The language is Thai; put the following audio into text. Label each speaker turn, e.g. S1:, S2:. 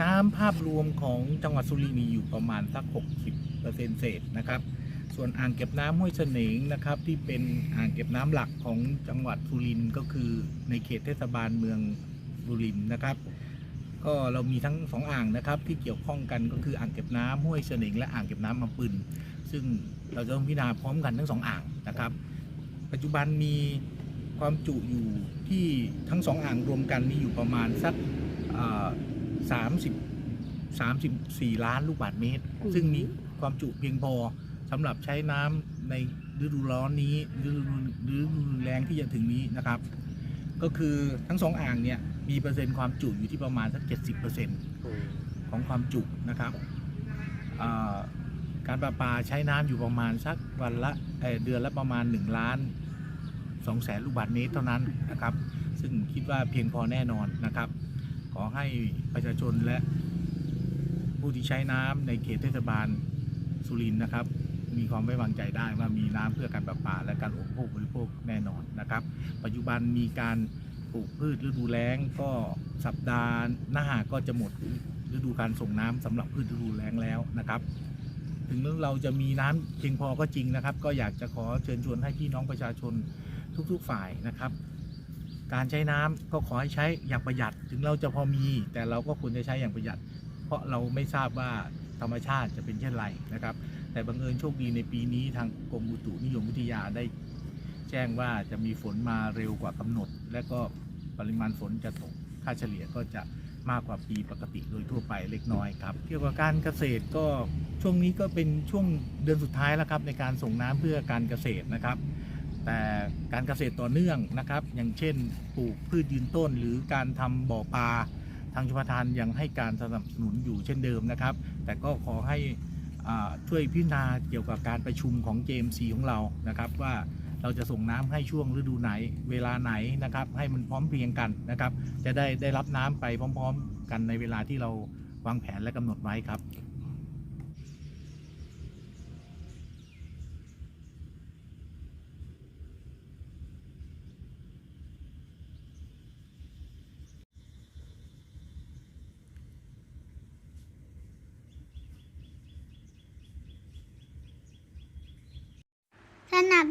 S1: น้ำภาพรวมของจังหวัดสุรินทร์มีอยู่ประมาณสัก 60เปอร์เซ็นต์เศษนะครับ ส่วนอ่างเก็บน้ำห้วยเสนงนะครับ ที่เป็นอ่างเก็บน้ำหลักของจังหวัดสุรินทร์ก็คือในเขตเทศบาลเมืองสุรินทร์นะครับ ก็เรามีทั้งสองอ่างนะครับ ที่เกี่ยวข้องกันก็คืออ่างเก็บน้ำห้วยเสนงและอ่างเก็บน้ำมาปืนซึ่งเราจะต้องพิจารณาพร้อมกันทั้งสองอ่างนะครับ ปัจจุบันมีความจุอยู่ที่ทั้งสองอ่างรวมกันมีอยู่ประมาณสัก สามสิบสามสิบสี่ล้านลูกบาศก์เมตร
S2: อืม
S1: ซึ่งมีความจุเพียงพอสำหรับใช้น้ำในฤดูร้อนนี้ฤดูฤดูแรงที่จะถึงนี้นะครับ ก็คือทั้งสองอ่างเนี่ยมีเปอร์เซ็นต์ความจุอยู่ที่ประมาณสัก 70%ของความจุนะครับอ่าการประปาใช้น้ำอยู่ประมาณสักวันละเอ่อเดือนละประมาณ1ล้าน2แสนลูกบาศก์เมตรเท่านั้นนะครับ ซึ่งคิดว่าเพียงพอแน่นอนนะครับ ขอให้ประชาชนและผู้ที่ใช้น้ำในเขตเทศบาลสุรินทร์นะครับ มีความไว้วางใจได้ว่ามีน้ำเพื่อการประปาและการอุปโภคบริโภคแน่นอนนะครับ ปัจจุบันมีการปลูกพืชฤดูแล้งก็สัปดาห์หน้าก็จะหมดฤดูการส่งน้ำสำหรับพืชฤดูแล้งแล้วนะครับ ถึงเราจะมีน้ำเพียงพอก็จริงนะครับ ก็อยากจะขอเชิญชวนให้พี่น้องประชาชนทุก ๆ ฝ่ายนะครับ การใช้น้ำก็ขอให้ใช้อย่างประหยัด ถึงเราจะพอมี แต่เราก็ควรจะใช้อย่างประหยัด เพราะเราไม่ทราบว่าธรรมชาติจะเป็นเช่นไรนะครับ แต่บังเอิญโชคดีในปีนี้ทางกรมอุตุนิยมวิทยาได้แจ้งว่าจะมีฝนมาเร็วกว่ากำหนด และก็ปริมาณฝนจะตกค่าเฉลี่ยก็จะมากกว่าปีปกติโดยทั่วไปเล็กน้อยครับ เกี่ยวกับการเกษตรก็ช่วงนี้ก็เป็นช่วงเดือนสุดท้ายแล้วครับในการส่งน้ำเพื่อการเกษตรนะครับ แต่การเกษตรต่อเนื่องนะครับ อย่างเช่นปลูกพืชยืนต้น หรือการทำบ่อปลาทางชุมทานยังให้การสนับสนุนอยู่เช่นเดิมนะครับ แต่ก็ขอให้ช่วยพิจารณาเกี่ยวกับการประชุมของ JMC ของเรานะครับ ว่าเราจะส่งน้ำให้ช่วงฤดูไหนเวลาไหนนะครับ ให้มันพร้อมเพรียงกันนะครับ จะได้ได้รับน้ำไปพร้อม ๆ กันในเวลาที่เราวางแผนและกำหนดไว้ครับ
S3: ส